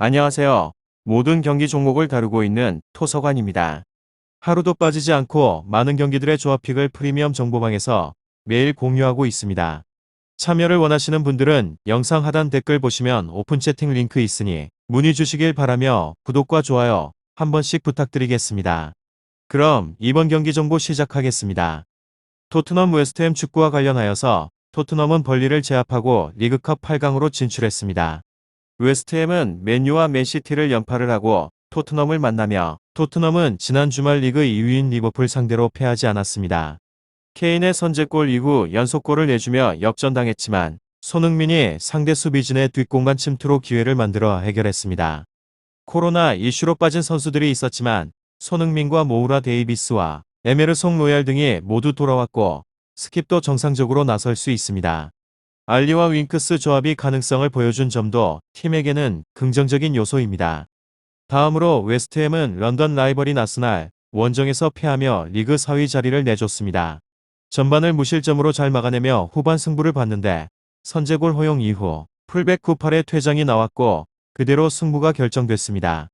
안녕하세요. 모든 경기 종목을 다루고 있는 토서관입니다. 하루도 빠지지 않고 많은 경기들의 조합픽을 프리미엄 정보방에서 매일 공유하고 있습니다. 참여를 원하시는 분들은 영상 하단 댓글 보시면 오픈 채팅 링크 있으니 문의 주시길 바라며 구독과 좋아요 한 번씩 부탁드리겠습니다. 그럼 이번 경기 정보 시작하겠습니다. 토트넘 웨스트햄 축구와 관련하여서 토트넘은 벌리를 제압하고 리그컵 8강으로 진출했습니다. 웨스트햄은 맨유와 맨시티를 연파를 하고 토트넘을 만나며 토트넘은 지난 주말 리그 2위인 리버풀 상대로 패하지 않았습니다. 케인의 선제골 이후 연속골을 내주며 역전당했지만 손흥민이 상대 수비진의 뒷공간 침투로 기회를 만들어 해결했습니다. 코로나 이슈로 빠진 선수들이 있었지만 손흥민과 모우라 데이비스와 에메르송 로얄 등이 모두 돌아왔고 스킵도 정상적으로 나설 수 있습니다. 알리와 윙크스 조합이 가능성을 보여준 점도 팀에게는 긍정적인 요소입니다. 다음으로 웨스트햄은 런던 라이벌인 아스날 원정에서 패하며 리그 4위 자리를 내줬습니다. 전반을 무실점으로 잘 막아내며 후반 승부를 봤는데 선제골 허용 이후 풀백 98의 퇴장이 나왔고 그대로 승부가 결정됐습니다.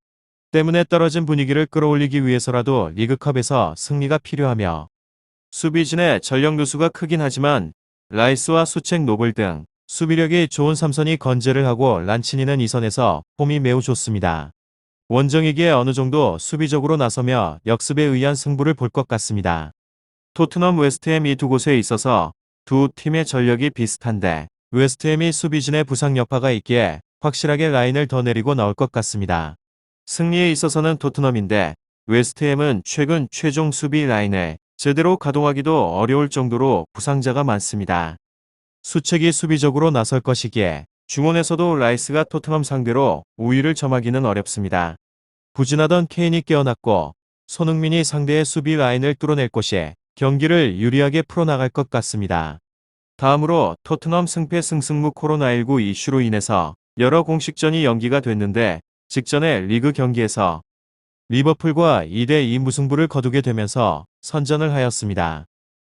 때문에 떨어진 분위기를 끌어올리기 위해서라도 리그컵에서 승리가 필요하며 수비진의 전력 누수가 크긴 하지만 라이스와 수책 노블 등 수비력이 좋은 삼선이 건재를 하고 란치니는 이 선에서 폼이 매우 좋습니다. 원정이기에 어느 정도 수비적으로 나서며 역습에 의한 승부를 볼 것 같습니다. 토트넘 웨스트햄 이 두 곳에 있어서 두 팀의 전력이 비슷한데 웨스트햄이 수비진의 부상 여파가 있기에 확실하게 라인을 더 내리고 나올 것 같습니다. 승리에 있어서는 토트넘인데 웨스트햄은 최근 최종 수비 라인을 제대로 가동하기도 어려울 정도로 부상자가 많습니다. 수책이 수비적으로 나설 것이기에 중원에서도 라이스가 토트넘 상대로 우위를 점하기는 어렵습니다. 부진하던 케인이 깨어났고 손흥민이 상대의 수비 라인을 뚫어낼 것이 경기를 유리하게 풀어나갈 것 같습니다. 다음으로 토트넘 승패 승승무 코로나19 이슈로 인해서 여러 공식전이 연기가 됐는데 직전에 리그 경기에서 리버풀과 2대2 무승부를 거두게 되면서 선전을 하였습니다.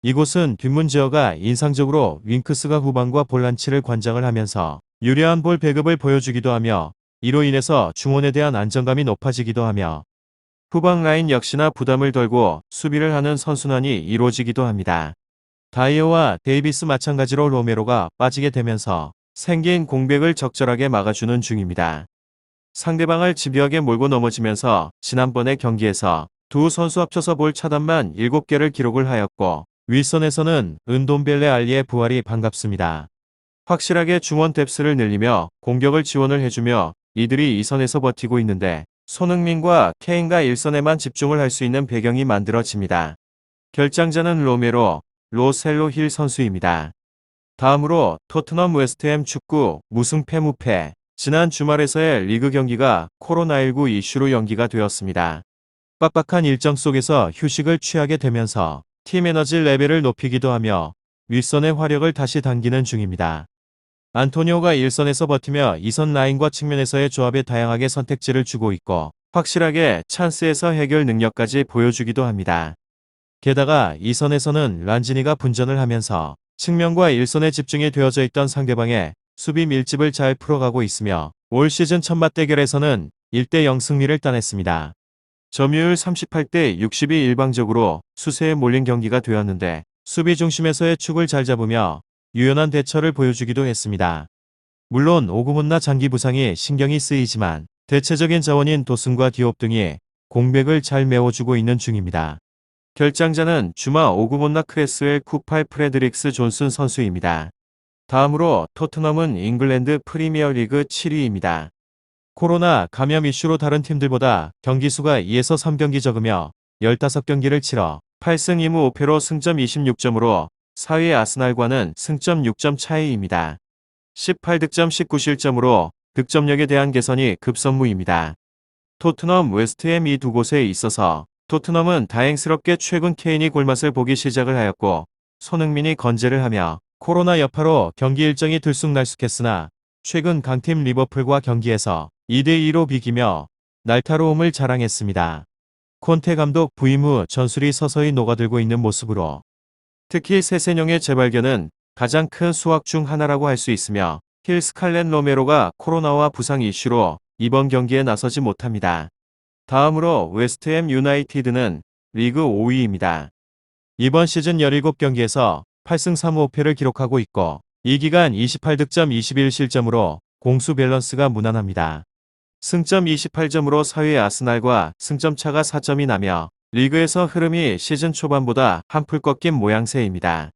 이곳은 뒷문제어가 인상적으로 윙크스가 후반과 볼란치를 관장을 하면서 유리한 볼 배급을 보여주기도 하며 이로 인해서 중원에 대한 안정감이 높아지기도 하며 후방 라인 역시나 부담을 덜고 수비를 하는 선순환이 이루어지기도 합니다. 다이어와 데이비스 마찬가지로 로메로가 빠지게 되면서 생긴 공백을 적절하게 막아주는 중입니다. 상대방을 집요하게 몰고 넘어지면서 지난번의 경기에서 두 선수 합쳐서 볼 차단만 7개를 기록을 하였고 윗선에서는 은돔벨레 알리의 부활이 반갑습니다. 확실하게 중원 뎁스를 늘리며 공격을 지원을 해주며 이들이 2선에서 버티고 있는데 손흥민과 케인과 1선에만 집중을 할 수 있는 배경이 만들어집니다. 결장자는 로메로, 로셀로 힐 선수입니다. 다음으로 토트넘 웨스트햄 축구 무승패 무패 지난 주말에서의 리그 경기가 코로나19 이슈로 연기가 되었습니다. 빡빡한 일정 속에서 휴식을 취하게 되면서 팀 에너지 레벨을 높이기도 하며 윗선의 화력을 다시 당기는 중입니다. 안토니오가 1선에서 버티며 2선 라인과 측면에서의 조합에 다양하게 선택지를 주고 있고 확실하게 찬스에서 해결 능력까지 보여주기도 합니다. 게다가 2선에서는 란지니가 분전을 하면서 측면과 1선에 집중이 되어져 있던 상대방의 수비 밀집을 잘 풀어가고 있으며 올 시즌 첫 맞대결에서는 1대0 승리를 따냈습니다. 점유율 38대 60이 일방적으로 수세에 몰린 경기가 되었는데 수비 중심에서의 축을 잘 잡으며 유연한 대처를 보여주기도 했습니다. 물론 오구문나 장기 부상이 신경이 쓰이지만 대체적인 자원인 도슨과 디옵 등이 공백을 잘 메워주고 있는 중입니다. 결장자는 주마 오구문나 크레스웰 쿠팔 프레드릭스 존슨 선수입니다. 다음으로 토트넘은 잉글랜드 프리미어리그 7위입니다. 코로나 감염 이슈로 다른 팀들보다 경기 수가 2에서 3경기 적으며 15경기를 치러 8승 2무 5패로 승점 26점으로 4위 아스날과는 승점 6점 차이입니다. 18득점 19실점으로 득점력에 대한 개선이 급선무입니다. 토트넘 웨스트햄 이 두 곳에 있어서 토트넘은 다행스럽게 최근 케인이 골맛을 보기 시작을 하였고 손흥민이 건재를 하며 코로나 여파로 경기 일정이 들쑥날쑥했으나 최근 강팀 리버풀과 경기에서 2대2로 비기며 날타로움을 자랑했습니다. 콘테 감독 부임 후 전술이 서서히 녹아들고 있는 모습으로 특히 세세뇽의 재발견은 가장 큰 수확 중 하나라고 할 수 있으며 힐 스칼렛 로메로가 코로나와 부상 이슈로 이번 경기에 나서지 못합니다. 다음으로 웨스트햄 유나이티드는 리그 5위입니다. 이번 시즌 17경기에서 8승 3무호패를 기록하고 있고 이 기간 28득점 21실점으로 공수 밸런스가 무난합니다. 승점 28점으로 4위 아스날과 승점 차가 4점이 나며 리그에서 흐름이 시즌 초반보다 한풀 꺾인 모양새입니다.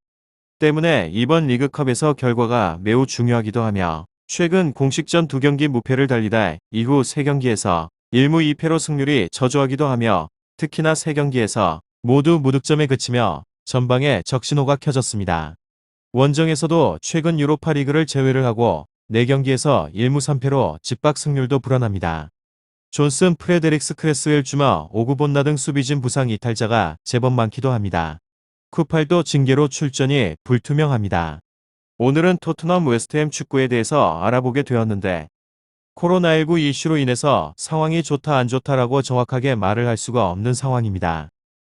때문에 이번 리그컵에서 결과가 매우 중요하기도 하며 최근 공식전 2경기 무패를 달리다 이후 3경기에서 1무 2패로 승률이 저조하기도 하며 특히나 3경기에서 모두 무득점에 그치며 전방에 적신호가 켜졌습니다. 원정에서도 최근 유로파 리그를 제외를 하고 4경기에서 1무 3패로 집박 승률도 불안합니다. 존슨 프레데릭스 크레스웰 주마 오구본나 등 수비진 부상 이탈자가 제법 많기도 합니다. 쿠팔도 징계로 출전이 불투명합니다. 오늘은 토트넘 웨스트햄 축구에 대해서 알아보게 되었는데 코로나19 이슈로 인해서 상황이 좋다 안 좋다라고 정확하게 말을 할 수가 없는 상황입니다.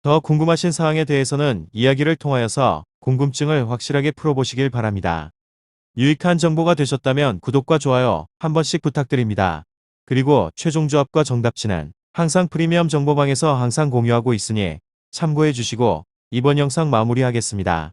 더 궁금하신 사항에 대해서는 이야기를 통하여서 궁금증을 확실하게 풀어보시길 바랍니다. 유익한 정보가 되셨다면 구독과 좋아요 한 번씩 부탁드립니다. 그리고 최종 조합과 정답치는 항상 프리미엄 정보방에서 항상 공유하고 있으니 참고해 주시고 이번 영상 마무리하겠습니다.